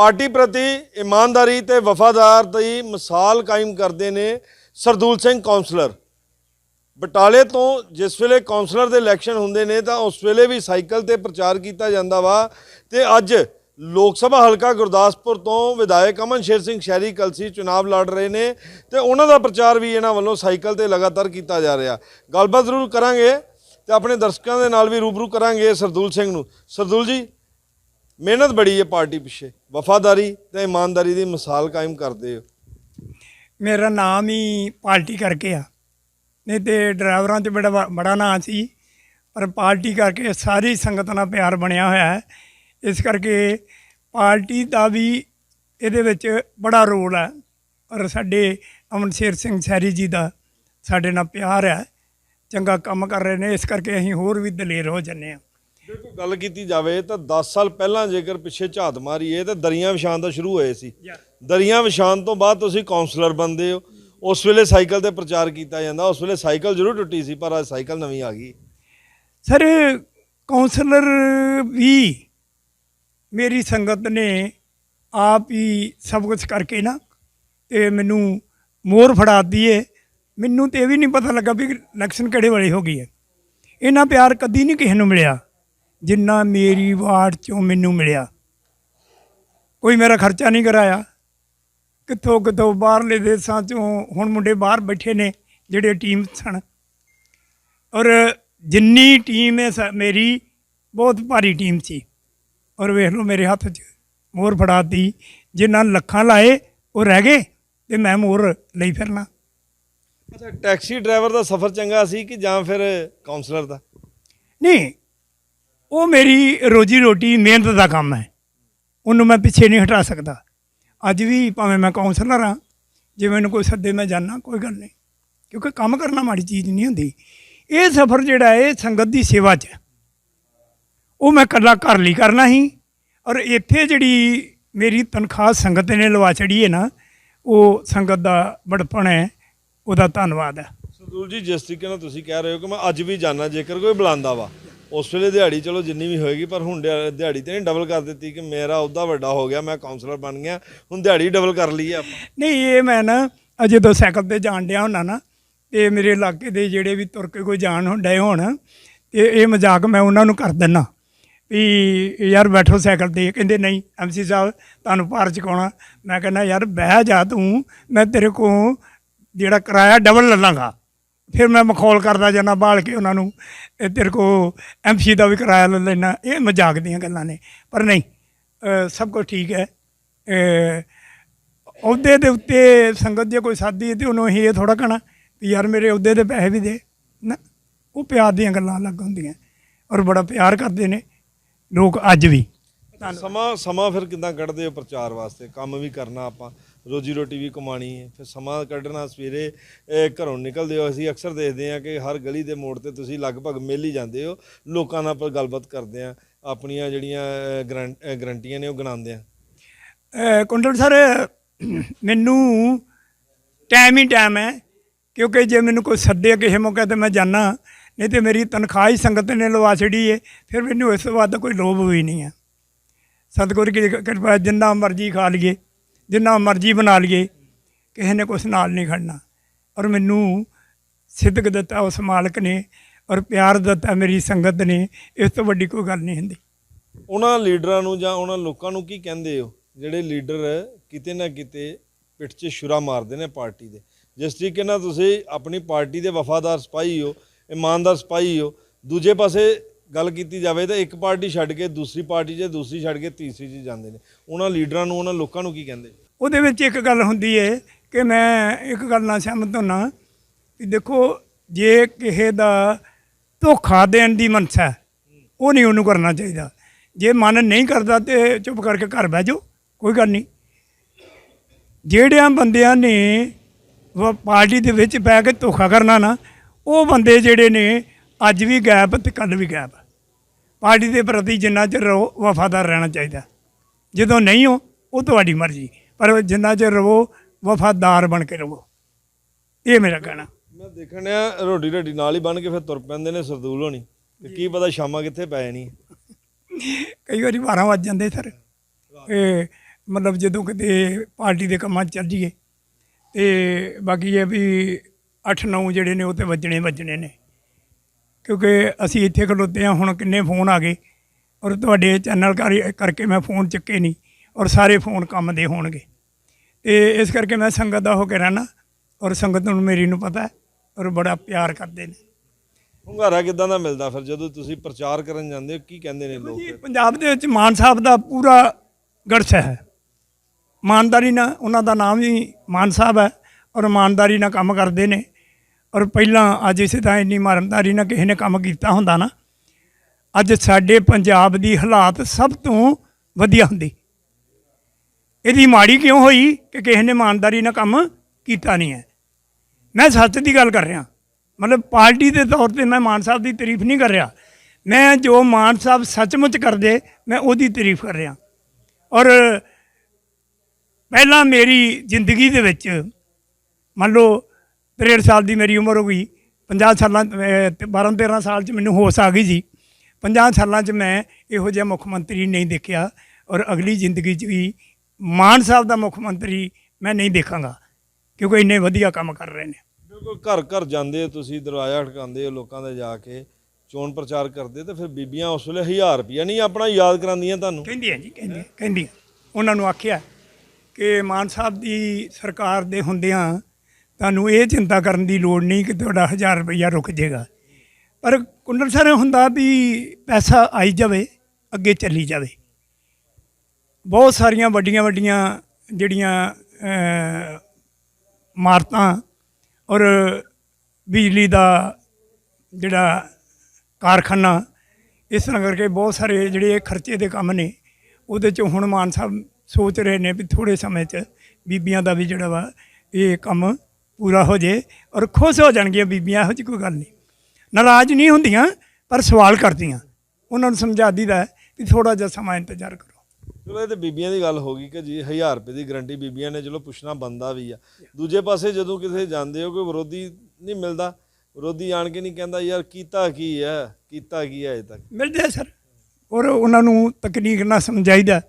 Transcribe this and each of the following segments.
Party ਪ੍ਰਤੀ ਇਮਾਨਦਾਰੀ ਤੇ ਵਫਾਦਾਰ ਦੀ ਮਿਸਾਲ ਕਾਇਮ ਕਰਦੇ ਨੇ ਸਰਦੂਲ ਸਿੰਘ ਕਾਉਂਸਲਰ ਬਟਾਲੇ ਤੋਂ ਜਿਸ ਵੇਲੇ ਕਾਉਂਸਲਰ ਦੇ ਇਲੈਕਸ਼ਨ ਹੁੰਦੇ ਨੇ ਤਾਂ ਉਸ ਵੇਲੇ ਵੀ ਸਾਈਕਲ ਤੇ ਪ੍ਰਚਾਰ ਕੀਤਾ ਜਾਂਦਾ ਵਾ ਤੇ ਅੱਜ ਲੋਕ ਸਭਾ ਹਲਕਾ ਗੁਰਦਾਸਪੁਰ ਤੋਂ ਵਿਧਾਇਕ ਅਮਨ ਸ਼ੇਰ ਸਿੰਘ ਸ਼ਹਿਰੀ ਕਲਸੀ ਚੁਣਾਵ ਲੜ ਰਹੇ ਨੇ ਤੇ ਉਹਨਾਂ ਦਾ ਪ੍ਰਚਾਰ ਵੀ ਇਹਨਾਂ ਵੱਲੋਂ ਸਾਈਕਲ ਤੇ ਲਗਾਤਾਰ ਕੀਤਾ ਜਾ ਰਿਹਾ। ਗੱਲਬਾਤ ਜ਼ਰੂਰ ਕਰਾਂਗੇ ਤੇ ਆਪਣੇ ਦਰਸ਼ਕਾਂ ਦੇ ਨਾਲ ਵੀ ਰੂਬਰੂ ਕਰਾਂਗੇ ਸਰਦੂਲ ਸਿੰਘ ਨੂੰ। ਸਰਦੂਲ ਜੀ ਮਿਹਨਤ ਬੜੀ ਹੈ ਪਾਰਟੀ ਪਿੱਛੇ। ਵਫਾਦਾਰੀ ਤੇ ਇਮਾਨਦਾਰੀ ਦੀ ਮਿਸਾਲ ਕਾਇਮ ਕਰਦੇ ਹੋ। ਮੇਰਾ ਨਾਮ ਹੀ ਪਾਰਟੀ ਕਰਕੇ ਆ। ਨਹੀਂ ਤੇ ਡਰਾਈਵਰਾਂ 'ਚ ਬੜਾ ਬੜਾ ਨਾਂ ਸੀ, ਪਰ ਪਾਰਟੀ ਕਰਕੇ ਸਾਰੀ ਸੰਗਤ ਨਾਲ ਪਿਆਰ ਬਣਿਆ ਹੋਇਆ ਹੈ। ਇਸ ਕਰਕੇ ਪਾਰਟੀ ਦਾ ਵੀ ਇਹਦੇ ਵਿੱਚ ਬੜਾ ਰੋਲ ਹੈ। ਔਰ ਸਾਡੇ ਅਮਨ ਸ਼ੇਰ ਸਿੰਘ ਸੈਰੀ ਜੀ ਦਾ ਸਾਡੇ ਨਾਲ ਪਿਆਰ ਹੈ। ਚੰਗਾ ਕੰਮ ਕਰ ਰਹੇ ਨੇ, ਇਸ ਕਰਕੇ ਅਸੀਂ ਹੋਰ ਵੀ ਦਲੇਰ ਹੋ ਜੰਨੇ ਆ ਦੇਖੋ ਗੱਲ ਕੀਤੀ ਜਾਵੇ ਤਾਂ 10 ਸਾਲ ਪਹਿਲਾਂ ਜੇਕਰ ਪਿੱਛੇ ਝਾਤ ਮਾਰੀਏ ਤਾਂ ਦਰੀਆਂ ਵਿਛਾਉਣ ਦਾ ਸ਼ੁਰੂ ਹੋਏ ਸੀ। ਦਰੀਆਂ ਵਿਛਾਉਣ ਤੋਂ ਬਾਅਦ ਤੁਸੀਂ ਕਾਉਂਸਲਰ ਬਣਦੇ ਹੋ। ਉਸ ਵੇਲੇ ਸਾਈਕਲ ਤੇ ਪ੍ਰਚਾਰ ਕੀਤਾ ਜਾਂਦਾ। ਉਸ ਵੇਲੇ ਸਾਈਕਲ ਜ਼ਰੂਰ ਟੁੱਟੀ ਸੀ ਪਰ ਅੱਜ ਸਾਈਕਲ ਨਵੀਂ ਆ ਗਈ। ਸਰ ਕਾਉਂਸਲਰ ਵੀ ਮੇਰੀ ਸੰਗਤ ਨੇ ਆਪ ਹੀ ਸਭ ਕੁਝ ਕਰਕੇ ਨਾ ਤੇ ਮੈਨੂੰ ਮੋਹਰ ਫੜਾਤੀ ਏ। ਮੈਨੂੰ ਤੇ ਇਹ ਵੀ ਨਹੀਂ ਪਤਾ ਲੱਗਾ ਵੀ ਇਲੈਕਸ਼ਨ ਕਿਹੜੇ ਵੇਲੇ ਹੋ ਗਈ ਹੈ ਇਹਨਾਂ ਪਿਆਰ ਕਦੀ ਨਹੀਂ ਕਿਸੇ ਨੂੰ ਮਿਲਿਆ। ਜਿੰਨਾ ਮੇਰੀ ਵਾਰਡ ਚੋਂ ਮੈਨੂੰ ਮਿਲਿਆ। ਕੋਈ ਮੇਰਾ ਖਰਚਾ ਨਹੀਂ ਕਰਾਇਆ। ਕਿੱਥੋਂ ਕਿੱਥੋਂ ਬਾਹਰਲੇ ਦੇਸ਼ਾਂ ਚੋਂ ਹੁਣ ਮੁੰਡੇ ਬਾਹਰ ਬੈਠੇ ਨੇ ਜਿਹੜੇ ਟੀਮ ਸਨ। ਔਰ ਜਿੰਨੀ ਟੀਮ ਹੈ ਮੇਰੀ ਬਹੁਤ ਭਾਰੀ ਟੀਮ ਸੀ। ਔਰ ਵੇਖ ਲਓ ਮੇਰੇ ਹੱਥ 'ਚ ਮੋਹਰ ਫੜਾਤੀ ਜਿਨ੍ਹਾਂ ਲੱਖਾਂ ਲਾਏ ਉਹ ਰਹਿ ਗਏ ਤੇ ਮੈਂ ਮੋਹਰ ਲਈ ਫਿਰਨਾ। ਅੱਛਾ ਟੈਕਸੀ ਡਰਾਈਵਰ ਦਾ ਸਫ਼ਰ ਚੰਗਾ ਸੀ ਕਿ ਜਾਂ ਫਿਰ ਕਾਉਂਸਲਰ ਦਾ? ਨਹੀਂ ਉਹ ਮੇਰੀ ਰੋਜੀ ਰੋਟੀ ਮਿਹਨਤ ਦਾ ਕੰਮ ਹੈ। ਉਹਨੂੰ ਮੈਂ ਪਿੱਛੇ ਨਹੀਂ ਹਟਾ ਸਕਦਾ। ਅੱਜ ਵੀ ਭਾਵੇਂ ਮੈਂ ਕਾਉਂਸਲਰ ਹਾਂ, ਜੇ ਮੈਨੂੰ ਕੋਈ ਸੱਦੇ ਮੈਂ ਜਾਣਾ ਕੋਈ ਗੱਲ ਨਹੀਂ। ਕਿਉਂਕਿ ਕੰਮ ਕਰਨਾ ਮਾੜੀ ਚੀਜ਼ ਨਹੀਂ ਹੁੰਦੀ। ਇਹ ਸਫ਼ਰ ਜਿਹੜਾ ਹੈ, ਇਹ ਸੰਗਤ ਦੀ ਸੇਵਾ 'ਚ ਉਹ ਮੈਂ ਇਕੱਲਾ ਘਰ ਲਈ ਕਰਨਾ ਸੀ। ਔਰ ਇੱਥੇ ਜਿਹੜੀ ਮੇਰੀ ਤਨਖਾਹ ਸੰਗਤ ਨੇ ਲਵਾ ਛੜੀ ਹੈ ਨਾ, ਉਹ ਸੰਗਤ ਦਾ ਬੜਪਣ ਹੈ। ਉਹਦਾ ਧੰਨਵਾਦ ਹੈ। ਸਰਦੂਲ ਜੀ, ਜਿਸ ਤਰੀਕੇ ਨਾਲ ਤੁਸੀਂ ਕਹਿ ਰਹੇ ਹੋ ਕਿ ਮੈਂ ਅੱਜ ਵੀ ਜਾਣਾ ਜੇਕਰ ਕੋਈ ਬੁਲਾਉਂਦਾ ਵਾ। ਉਸ ਵੇਲੇ ਦਿਹਾੜੀ ਚਲੋ ਜਿੰਨੀ ਵੀ ਹੋਏਗੀ, ਪਰ ਹੁਣ ਦਿਹਾ- ਦਿਹਾੜੀ ਤੇ ਨਹੀਂ ਡਬਲ ਕਰ ਦਿੱਤੀ ਕਿ ਮੇਰਾ ਉਹਦਾ ਵੱਡਾ ਹੋ ਗਿਆ, ਮੈਂ ਕਾਉਂਸਲਰ ਬਣ ਗਿਆ। ਹੁਣ ਦਿਹਾੜੀ ਡਬਲ ਕਰ ਲਈ ਆ ਨਹੀਂ, ਇਹ ਮੈਂ ਨਾ ਅਜੇ ਤੋਂ ਸਾਈਕਲ ਤੇ ਜਾਣ ਡਿਆ ਹੁੰਦਾ ਨਾ, ਤੇ ਮੇਰੇ ਇਲਾਕੇ ਦੇ ਜਿਹੜੇ ਵੀ ਤੁਰ ਕੇ ਕੋਈ ਜਾਣ ਹੁੰਦੇ ਹੋਣ, ਤੇ ਇਹ ਮਜ਼ਾਕ ਮੈਂ ਉਹਨਾਂ ਨੂੰ ਕਰ ਦਿੰਨਾ ਵੀ ਯਾਰ ਬੈਠੋ ਸਾਈਕਲ ਤੇ। ਕਹਿੰਦੇ ਨਹੀਂ ਐਮਸੀ ਸਾਹਿਬ, ਤੁਹਾਨੂੰ ਪਾਰ ਚੁਕਾਉਣਾ। ਮੈਂ ਕਹਿੰਦਾ, ਯਾਰ ਬਹਿ ਜਾ ਤੂੰ, ਮੈਂ ਤੇਰੇ ਕੋਲ ਜਿਹੜਾ ਕਿਰਾਇਆ ਡਬਲ ਲੈ ਲਾਂਗਾ। ਫਿਰ ਮੈਂ ਮਖੌਲ ਕਰਦਾ ਜਾਂਦਾ, ਬਾਲ ਕੇ ਉਹਨਾਂ ਨੂੰ, ਇਹ ਤੇਰੇ ਕੋ ਐਮਸੀ ਦਾ ਵੀ ਕਿਰਾਇਆ ਲੈ ਲੈਣਾ ਇਹ ਮਜ਼ਾਕ ਦੀਆਂ ਗੱਲਾਂ ਨੇ, ਪਰ ਨਹੀਂ ਸਭ ਕੁਝ ਠੀਕ ਹੈ। ਅਹੁਦੇ ਦੇ ਉੱਤੇ ਸੰਗਤ ਜੇ ਕੋਈ ਸਾਦੀ ਹੈ ਤੇ ਉਹਨੂੰ ਅਸੀਂ ਇਹ ਥੋੜਾ ਕਹਣਾ ਵੀ ਯਾਰ ਮੇਰੇ ਅਹੁਦੇ ਦੇ ਪੈਸੇ ਵੀ ਦੇ। ਨਾ, ਉਹ ਪਿਆਰ ਦੀਆਂ ਗੱਲਾਂ ਅਲੱਗ ਹੁੰਦੀਆਂ ਔਰ ਬੜਾ ਪਿਆਰ ਕਰਦੇ ਨੇ ਲੋਕ ਅੱਜ ਵੀ। ਸਮਾਂ ਸਮਾਂ ਫਿਰ ਕਿਦਾਂ ਕੱਢਦੇ ਹੋ ਪ੍ਰਚਾਰ ਵਾਸਤੇ? ਕੰਮ ਵੀ ਕਰਨਾ ਆਪਾਂ। ਰੋਜੀ ਰੋਟੀ ਵੀ ਕਮਾਣੀ ਹੈ। ਫਿਰ ਸਮਾਂ ਕੱਢਣਾ ਸਵੇਰੇ ਘਰੋਂ ਨਿਕਲਦੇ ਹੋ ਅਸੀਂ ਅਕਸਰ ਦੇਖਦੇ ਹਾਂ ਕਿ ਹਰ ਗਲੀ ਦੇ ਮੋੜ ਤੇ ਤੁਸੀਂ ਲਗਭਗ ਮਿਲ ਹੀ ਜਾਂਦੇ ਹੋ। ਲੋਕਾਂ ਨਾਲ ਪਰ ਗੱਲਬਾਤ ਕਰਦੇ ਆ ਆਪਣੀਆਂ ਜਿਹੜੀਆਂ ਗਰੰ- ਗਰੰਟੀਆਂ ਨੇ ਉਹ ਗਣਾਉਂਦੇ ਆ ਕੁੰਡਲ ਸਰ, ਮੈਨੂੰ ਟਾਈਮ ਹੀ ਟਾਈਮ ਹੈ। ਕਿਉਂਕਿ ਜੇ ਮੈਨੂੰ ਕੋਈ ਸੱਦੇ ਕਿਸੇ ਮੌਕੇ ਤੇ ਮੈਂ ਜਾਣਾ ਨਹੀਂ ਤੇ ਮੇਰੀ ਤਨਖਾਹ ਹੀ ਸੰਗਤ ਨੇ ਲਵਾ ਛੜੀ ਹੈ ਫਿਰ ਮੈਨੂੰ ਇਸ ਤੋਂ ਬਾਅਦ ਕੋਈ ਲੋਭ ਵੀ ਨਹੀਂ ਹੈ। ਸਤਿਗੁਰ ਕੀ ਕਿਰਪਾ ਜਿੰਨਾ ਮਰਜ਼ੀ ਖਾ ਲਈਏ। ਜਿੰਨਾ ਮਰਜ਼ੀ ਬਣਾ ਲਈਏ, ਕਿਸੇ ਨੇ ਕੁਛ ਨਾਲ ਨਹੀਂ ਖੜਨਾ। ਔਰ ਮੈਨੂੰ ਸਿੱਧਕ ਦਿੱਤਾ ਉਸ ਮਾਲਕ ਨੇ ਔਰ ਪਿਆਰ ਦਿੱਤਾ ਮੇਰੀ ਸੰਗਤ ਨੇ, ਇਸ ਤੋਂ ਵੱਡੀ ਕੋਈ ਗੱਲ ਨਹੀਂ ਹੁੰਦੀ। ਉਹਨਾਂ ਲੀਡਰਾਂ ਨੂੰ ਜਾਂ ਉਹਨਾਂ ਲੋਕਾਂ ਨੂੰ ਕੀ ਕਹਿੰਦੇ ਹੋ? ਜਿਹੜੇ ਲੀਡਰ ਕਿਤੇ ਨਾ ਕਿਤੇ ਪਿੱਠ 'ਚ ਛੁਰਾ ਮਾਰਦੇ ਨੇ ਪਾਰਟੀ ਦੇ। ਜਿਸ ਤਰੀਕੇ ਨਾਲ ਤੁਸੀਂ ਆਪਣੀ ਪਾਰਟੀ ਦੇ ਵਫਾਦਾਰ ਸਿਪਾਹੀ ਹੋ, ਇਮਾਨਦਾਰ ਸਿਪਾਹੀ ਹੋ, ਦੂਜੇ ਪਾਸੇ ਗੱਲ ਕੀਤੀ ਜਾਵੇ ਤਾਂ ਇੱਕ ਪਾਰਟੀ ਛੱਡ ਕੇ ਦੂਸਰੀ ਪਾਰਟੀ 'ਚ ਦੂਸਰੀ ਛੱਡ ਕੇ ਤੀਸਰੀ 'ਚ ਜਾਂਦੇ ਨੇ। ਉਹਨਾਂ ਲੀਡਰਾਂ ਨੂੰ, ਉਹਨਾਂ ਲੋਕਾਂ ਨੂੰ ਕੀ ਕਹਿੰਦੇ ਉਹਦੇ ਵਿੱਚ ਇੱਕ ਗੱਲ ਹੁੰਦੀ ਹੈ ਕਿ ਮੈਂ ਇੱਕ ਗੱਲ ਨਾਲ ਸਹਿਮਤ ਹੁੰਨਾ ਕਿ ਦੇਖੋ, ਜੇ ਕਿਸੇ ਦਾ ਧੋਖਾ ਦੇਣ ਦੀ ਮਨਸਾ ਉਹ ਨਹੀਂ ਉਹਨੂੰ ਕਰਨਾ ਚਾਹੀਦਾ। ਜੇ ਮਨ ਨਹੀਂ ਕਰਦਾ ਤੇ ਚੁੱਪ ਕਰਕੇ ਘਰ ਬਹਿ ਜਾਓ, ਕੋਈ ਗੱਲ ਨਹੀਂ। ਜਿਹੜਿਆਂ ਬੰਦਿਆਂ ਨੇ ਵ- ਪਾਰਟੀ ਦੇ ਵਿੱਚ ਪੈ ਕੇ ਧੋਖਾ ਕਰਨਾ ਨਾ, ਉਹ ਬੰਦੇ ਜਿਹੜੇ ਨੇ, ਅੱਜ ਵੀ ਗਾਇਬ ਤੇ ਕੱਲ ਵੀ ਗਾਇਬ। ਪਾਰਟੀ ਦੇ ਪ੍ਰਤੀ ਜਿੰਨਾ ਚਿਰ ਰਹੋ ਵਫਾਦਾਰ ਰਹਿਣਾ ਚਾਹੀਦਾ। ਜਦੋਂ ਨਹੀਂ ਹੋ, ਉਹ ਤੁਹਾਡੀ ਮਰਜ਼ੀ। ਪਰ ਜਿੰਨਾ ਚਿਰ ਰਹੋ ਵਫਾਦਾਰ ਬਣ ਕੇ ਰਹੋ ਇਹ ਮੇਰਾ ਕਹਿਣਾ। ਮੈਂ ਦੇਖਣ ਡਿਆ ਰੋਟੀ ਰੋਟੀ ਨਾਲ ਹੀ ਬਣ ਕੇ ਫਿਰ ਤੁਰ ਪੈਂਦੇ ਨੇ ਸਰਦੂਲ ਹੋਣੀ। ਤੇ ਕੀ ਪਤਾ ਸ਼ਾਮਾਂ ਕਿੱਥੇ ਪੈ ਜਾਣੀ ਕਈ ਵਾਰੀ 12 ਵੱਜ ਜਾਂਦੇ ਸਰ। ਇਹ ਮਤਲਬ ਜਦੋਂ ਕਿਤੇ ਪਾਰਟੀ ਦੇ ਕੰਮਾਂ 'ਚ ਚੱਲ ਜਾਈਏ। ਤੇ ਬਾਕੀ ਇਹ ਵੀ 8-9 ਜਿਹੜੇ ਨੇ ਉਹ ਤੇ ਵੱਜਣੇ ਵੱਜਣੇ ਨੇ। ਕਿਉਂਕਿ ਅਸੀਂ ਇੱਥੇ ਖਲੋਤੇ ਹਾਂ ਹੁਣ ਕਿੰਨੇ ਫੋਨ ਆ ਗਏ। ਔਰ ਤੁਹਾਡੇ ਚੈਨਲ ਕਰ- ਕਰਕੇ ਮੈਂ ਫੋਨ ਚੱਕੇ ਨਹੀਂ। ਔਰ ਸਾਰੇ ਫੋਨ ਕੰਮ ਦੇ ਹੋਣਗੇ। ਤੇ ਇਸ ਕਰਕੇ ਮੈਂ ਸੰਗਤ ਦਾ ਹੋ ਕੇ ਰਹਿਣਾ ਔਰ ਸੰਗਤ ਨੂੰ ਮੇਰੀ ਨੂੰ ਪਤਾ ਹੈ ਔਰ ਬੜਾ ਪਿਆਰ ਕਰਦੇ ਨੇ। ਹੁੰਗਾਰਾ ਕਿਦਾਂ ਦਾ ਮਿਲਦਾ ਫਿਰ? ਜਦੋਂ ਤੁਸੀਂ ਪ੍ਰਚਾਰ ਕਰਨ ਜਾਂਦੇ ਹੋ ਕੀ ਕਹਿੰਦੇ ਨੇ ਲੋਕ ਜੀ ਪੰਜਾਬ ਦੇ ਵਿੱਚ ਮਾਨ ਸਾਹਿਬ ਦਾ ਪੂਰਾ ਗੜਸ ਹੈ। ਇਮਾਨਦਾਰੀ ਨਾਲ ਉਹਨਾਂ ਦਾ ਨਾਮ ਹੀ ਮਾਨ ਸਾਹਿਬ ਹੈ ਔਰ ਇਮਾਨਦਾਰੀ ਨਾਲ ਕੰਮ ਕਰਦੇ ਨੇ। ਔਰ ਪਹਿਲਾਂ ਅੱਜ ਇਸੇ ਤਾਂ ਇੰਨੀ ਇਮਾਨਦਾਰੀ ਨਾਲ ਕਿਸੇ ਨੇ ਕੰਮ ਕੀਤਾ ਹੁੰਦਾ ਨਾ ਅੱਜ ਸਾਡੇ ਪੰਜਾਬ ਦੀ ਹਾਲਾਤ ਸਭ ਤੋਂ ਵਧੀਆ ਹੁੰਦੀ। ਇਹਦੀ ਮਾੜੀ ਕਿਉਂ ਹੋਈ ਕਿ ਕਿਸੇ ਨੇ ਇਮਾਨਦਾਰੀ ਨਾਲ ਕੰਮ ਕੀਤਾ ਨਹੀਂ ਹੈ? ਮੈਂ ਸੱਚ ਦੀ ਗੱਲ ਕਰ ਰਿਹਾ। ਮਤਲਬ ਪਾਰਟੀ ਦੇ ਤੌਰ ਤੇ ਮੈਂ ਮਾਨ ਸਾਹਿਬ ਦੀ ਤਾਰੀਫ ਨਹੀਂ ਕਰ ਰਿਹਾ। ਮੈਂ ਜੋ ਮਾਨ ਸਾਹਿਬ ਸੱਚਮੁੱਚ ਕਰਦੇ, ਮੈਂ ਉਹਦੀ ਤਾਰੀਫ ਕਰ ਰਿਹਾ। ਔਰ ਪਹਿਲਾਂ ਮੇਰੀ ਜ਼ਿੰਦਗੀ ਦੇ ਵਿੱਚ, ਮੰਨ ਲਓ 63 ਸਾਲ ਦੀ ਮੇਰੀ ਉਮਰ ਹੋ ਗਈ 50 ਸਾਲਾਂ 12 13 ਸਾਲ ਚ ਮੈਨੂੰ ਹੋਸ਼ ਆ ਗਈ ਸੀ। 50 ਸਾਲਾਂ ਚ ਮੈਂ ਇਹੋ ਜਿਹਾ ਮੁੱਖ ਮੰਤਰੀ ਨਹੀਂ ਦੇਖਿਆ ਔਰ ਅਗਲੀ ਜ਼ਿੰਦਗੀ ਚ ਵੀ ਮਾਨ ਸਾਹਿਬ ਦਾ ਮੁੱਖ ਮੰਤਰੀ ਮੈਂ ਨਹੀਂ ਦੇਖਾਂਗਾ ਕਿਉਂਕਿ ਇੰਨੇ ਵਧੀਆ ਕੰਮ ਕਰ ਰਹੇ ਨੇ। ਬਿਲਕੁਲ ਘਰ ਘਰ ਜਾਂਦੇ ਤੁਸੀਂ ਦਰਵਾਜ਼ਾ ਖੜਕਾਉਂਦੇ ਹੋ ਲੋਕਾਂ ਦੇ ਜਾ ਕੇ ਚੋਣ ਪ੍ਰਚਾਰ ਕਰਦੇ ਤੇ ਫਿਰ ਬੀਬੀਆਂ ਉਸ ਵੇਲੇ 1000 ਰੁਪਿਆ ਨਹੀਂ ਆਪਣਾ ਯਾਦ ਕਰਾਉਂਦੀਆਂ ਤੁਹਾਨੂੰ? ਕਹਿੰਦੀ ਹੈ ਜੀ ਕਹਿੰਦੀ ਕਹਿੰਦੀ ਉਹਨਾਂ ਨੂੰ ਆਖਿਆ ਕਿ ਮਾਨ ਸਾਹਿਬ ਦੀ ਸਰਕਾਰ ਦੇ ਹੁੰਦਿਆਂ ਤੁਹਾਨੂੰ ਇਹ ਚਿੰਤਾ ਕਰਨ ਦੀ ਲੋੜ ਨਹੀਂ ਕਿ ਤੁਹਾਡਾ 1000 ਰੁਪਈਆ ਰੁਕ ਜਾਏਗਾ ਪਰ ਕੁੰਡਲ ਸਰ ਹੁੰਦਾ ਵੀ ਪੈਸਾ ਆਈ ਜਾਵੇ ਅੱਗੇ ਚੱਲੀ ਜਾਵੇ। ਬਹੁਤ ਸਾਰੀਆਂ ਵੱਡੀਆਂ ਵੱਡੀਆਂ ਜਿਹੜੀਆਂ ਅਹ, ਇਮਾਰਤਾਂ ਔਰ ਬਿਜਲੀ ਦਾ ਜਿਹੜਾ ਕਾਰਖਾਨਾ ਇਸ ਤਰ੍ਹਾਂ ਕਰਕੇ ਬਹੁਤ ਸਾਰੇ ਜਿਹੜੇ ਖਰਚੇ ਦੇ ਕੰਮ ਨੇ ਉਹਦੇ ਚ ਹੁਣ ਮਾਨ ਸਾਹਿਬ ਸੋਚ ਰਹੇ ਨੇ ਵੀ ਥੋੜੇ ਸਮੇਂ ਚ ਬੀਬੀਆਂ ਦਾ ਵੀ ਜਿਹੜਾ ਵਾ ਇਹ ਕੰਮ ਪੂਰਾ ਹੋ ਜੇ ਔਰ ਖੁਸ਼ ਹੋ ਜਾਣਗੀਆਂ ਬੀਬੀਆਂ ਇਹੋ ਜਿਹੀ ਕੋਈ ਗੱਲ ਨਹੀਂ। ਨਾਰਾਜ਼ ਨਹੀਂ ਹੁੰਦੀਆਂ ਪਰ ਸਵਾਲ ਕਰਦੀਆਂ। ਉਹਨਾਂ ਨੂੰ ਸਮਝਾ ਦੀਦਾ ਵੀ ਥੋੜਾ ਜਿਹਾ ਸਮਾਂ ਇੰਤਜ਼ਾਰ ਕਰੋ। ਚਲੋ, ਇਹ ਤੇ ਬੀਬੀਆਂ ਦੀ ਗੱਲ ਹੋ ਗਈ ਕਿ ਜੀ 1000 ਰੁਪਏ ਦੀ ਗਰੰਟੀ ਬੀਬੀਆਂ ਨੇ, ਚਲੋ, ਪੁੱਛਣਾ ਬੰਦਾ ਵੀ ਆ। ਦੂਜੇ ਪਾਸੇ ਜਦੋਂ ਕਿਸੇ ਜਾਂਦੇ ਹੋ, ਕੋਈ ਵਿਰੋਧੀ ਨਹੀਂ ਮਿਲਦਾ। ਵਿਰੋਧੀ ਆਣ ਕੇ ਨਹੀਂ ਕਹਿੰਦਾ, ਯਾਰ, ਕੀਤਾ ਕੀ ਹੈ ਕੀਤਾ ਕੀ ਹੈ ਅਜੇ ਤੱਕ? ਮਿਲਦੇ ਆ ਸਰ। ਔਰ ਉਹਨਾਂ ਨੂੰ ਤਕਨੀਕ ਨਾਲ ਸਮਝਾਈਦਾ।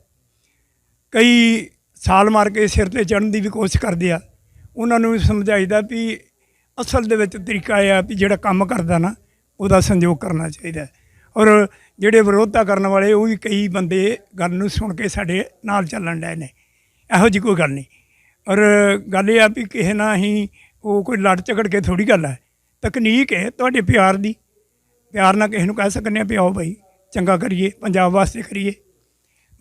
ਕਈ ਸਾਲ ਮਾਰ ਕੇ ਸਿਰ ਤੇ ਚੜਨ ਦੀ ਵੀ ਕੋਸ਼ਿਸ਼ ਕਰਦੇ ਆ। ਉਹਨਾਂ ਨੂੰ ਵੀ ਸਮਝਾਈਦਾ ਵੀ ਅਸਲ ਦੇ ਵਿੱਚ ਤਰੀਕਾ ਇਹ ਆ ਵੀ ਜਿਹੜਾ ਕੰਮ ਕਰਦਾ ਨਾ, ਉਹਦਾ ਸੰਯੋਗ ਕਰਨਾ ਚਾਹੀਦਾ। ਔਰ ਜਿਹੜੇ ਵਿਰੋਧਤਾ ਕਰਨ ਵਾਲੇ ਉਹ ਵੀ ਕਈ ਬੰਦੇ ਗੱਲ ਨੂੰ ਸੁਣ ਕੇ ਸਾਡੇ ਨਾਲ ਚੱਲਣ ਡਏ ਨੇ। ਇਹੋ ਜਿਹੀ ਕੋਈ ਗੱਲ ਨਹੀਂ। ਔਰ ਗੱਲ ਇਹ ਆ ਵੀ ਕਿਸੇ ਨਾਲ ਹੀ ਉਹ ਕੋਈ ਲੜ ਝਗੜ ਕੇ ਥੋੜੀ ਗੱਲ ਹੈ। ਤਕਨੀਕ ਹੈ ਤੁਹਾਡੇ ਪਿਆਰ ਦੀ। ਪਿਆਰ ਨਾਲ ਕਿਸੇ ਨੂੰ ਕਹਿ ਸਕਨੇ ਆ ਵੀ ਆਓ ਭਾਈ ਚੰਗਾ ਕਰੀਏ ਪੰਜਾਬ ਵਾਸਤੇ ਕਰੀਏ।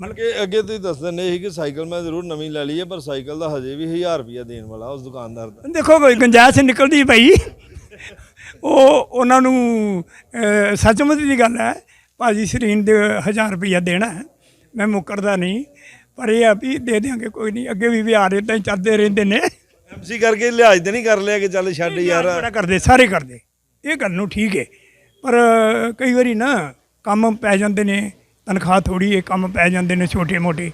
ਮਤਲਬ ਕਿ ਅੱਗੇ ਤੁਸੀਂ ਦੱਸ ਦਿੰਦੇ ਸੀ ਕਿ ਸਾਈਕਲ ਮੈਂ ਜ਼ਰੂਰ ਨਵੀਂ ਲੈ ਲਈ ਹੈ ਪਰ ਸਾਈਕਲ ਦਾ ਹਜੇ ਵੀ 1000 ਰੁਪਿਆ ਦੇਣ ਵਾਲਾ ਉਸ ਦੁਕਾਨਦਾਰ ਦਾ। ਦੇਖੋ ਕੋਈ ਗੁੰਜਾਇਸ਼ ਨਿਕਲਦੀ ਭਾਈ ਉਹ ਉਹਨਾਂ ਨੂੰ ਸੱਚਮੁੱਚ ਦੀ ਗੱਲ ਹੈ ਭਾਜੀ ਸ਼ਰੀਨ ਦੇ 1000 ਰੁਪਈਆ ਦੇਣਾ ਮੈਂ ਮੁੱਕਰਦਾ ਨਹੀਂ ਪਰ ਇਹ ਆ ਵੀ ਦੇ ਦਿਆਂਗੇ ਕੋਈ ਨਹੀਂ। ਅੱਗੇ ਵੀ ਵਿਹਾਰ ਇਦਾਂ ਹੀ ਚੱਲਦੇ ਰਹਿੰਦੇ ਨੇ। ਐਮਸੀ ਕਰਕੇ ਲਿਹਾਜ਼ ਤੇ ਨਹੀਂ ਕਰ ਲਿਆ ਕਿ ਚੱਲ ਛੱਡ ਯਾਰ। ਬੜਾ ਕਰਦੇ ਸਾਰੇ ਕਰਦੇ। ਇਹ ਗੱਲ ਨੂੰ ਠੀਕ ਹੈ। ਪਰ ਕਈ ਵਾਰੀ ਨਾ ਕੰਮ ਪੈ ਜਾਂਦੇ ਨੇ ਤਨਖਾਹ ਥੋੜੀ ਹੈ ਕੰਮ ਪੈ ਜਾਂਦੇ ਨੇ ਛੋਟੇ ਮੋਟੇ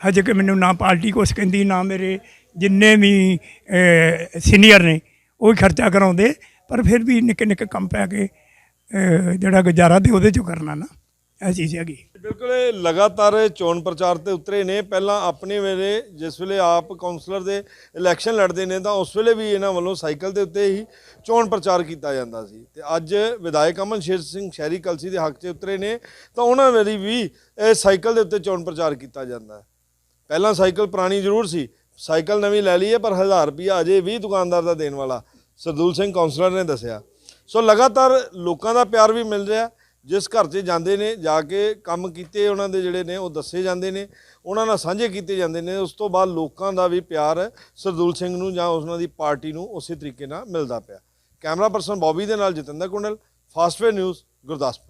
ਹਜੇ ਕਿ ਮੈਨੂੰ ਨਾ ਪਾਰਟੀ ਕੁਛ ਕਹਿੰਦੀ ਨਾ ਮੇਰੇ ਜਿੰਨੇ ਵੀ ਸੀਨੀਅਰ ਨੇ ਉਹ ਹੀ ਖਰਚਾ ਕਰਾਉਂਦੇ। ਪਰ ਫਿਰ ਵੀ ਨਿੱਕੇ ਨਿੱਕੇ ਕੰਮ ਪੈ ਕੇ ਜਿਹੜਾ ਗੁਜ਼ਾਰਾ ਤੇ ਉਹਦੇ ਚੋਂ ਕਰਨਾ ਨਾ, ਇਹ ਚੀਜ਼ ਹੈਗੀ। ਬਿਲਕੁਲ, ਇਹ ਲਗਾਤਾਰ ਚੋਣ ਪ੍ਰਚਾਰ ਤੇ ਉਤਰੇ ਨੇ। ਪਹਿਲਾਂ ਆਪਣੇ ਵੇਲੇ ਜਿਸ ਵੇਲੇ ਆਪ ਕਾਉਂਸਲਰ ਦੇ ਇਲੈਕਸ਼ਨ ਲੜਦੇ ਨੇ, ਤਾਂ ਉਸ ਵੇਲੇ ਵੀ ਇਹਨਾਂ ਵੱਲੋਂ ਸਾਈਕਲ ਦੇ ਉੱਤੇ ਹੀ ਚੋਣ ਪ੍ਰਚਾਰ ਕੀਤਾ ਜਾਂਦਾ ਸੀ। ਤੇ ਅੱਜ ਵਿਧਾਇਕ ਅਮਨ ਸ਼ੇਰ ਸਿੰਘ ਸ਼ਹਿਰੀ ਕਲਸੀ ਦੇ ਹੱਕ 'ਚ ਉਤਰੇ ਨੇ, ਤਾਂ ਉਹਨਾਂ ਵੇਲੇ ਵੀ ਇਹ ਸਾਈਕਲ ਦੇ ਉੱਤੇ ਚੋਣ ਪ੍ਰਚਾਰ ਕੀਤਾ ਜਾਂਦਾ ਪਹਿਲਾਂ ਸਾਈਕਲ ਪੁਰਾਣੀ ਜ਼ਰੂਰ ਸੀ, ਸਾਈਕਲ ਨਵੀਂ ਲੈ ਲਈ ਹੈ ਪਰ 1000 ਰੁਪਿਆ ਅਜੇ ਵੀ ਦੁਕਾਨਦਾਰ ਦਾ ਦੇਣ ਵਾਲਾ ਸਰਦੂਲ ਸਿੰਘ ਕਾਉਂਸਲਰ ਨੇ ਦੱਸਿਆ। ਸੋ ਲਗਾਤਾਰ ਲੋਕਾਂ ਦਾ ਪਿਆਰ ਵੀ ਮਿਲ ਰਿਹਾ, ਜਿਸ ਘਰ 'ਚ ਜਾਂਦੇ ਨੇ, ਜਾ ਕੇ ਕੰਮ ਕੀਤੇ ਉਹਨਾਂ ਦੇ ਜਿਹੜੇ ਨੇ, ਉਹ ਦੱਸੇ ਜਾਂਦੇ ਨੇ, ਉਹਨਾਂ ਨਾਲ ਸਾਂਝੇ ਕੀਤੇ ਜਾਂਦੇ ਨੇ, ਉਸ ਤੋਂ ਬਾਅਦ ਲੋਕਾਂ ਦਾ ਵੀ ਪਿਆਰ ਸਰਦੂਲ ਸਿੰਘ ਨੂੰ ਜਾਂ ਉਹਨਾਂ ਦੀ ਪਾਰਟੀ ਨੂੰ ਉਸੇ ਤਰੀਕੇ ਨਾਲ ਮਿਲਦਾ ਪਿਆ। ਕੈਮਰਾ ਪਰਸਨ ਬੌਬੀ ਦੇ ਨਾਲ ਜਤਿੰਦਰ ਕੁੰਡਲ ਫਾਸਟਵੇ ਨਿਊਜ਼ ਗੁਰਦਾਸਪੁਰ।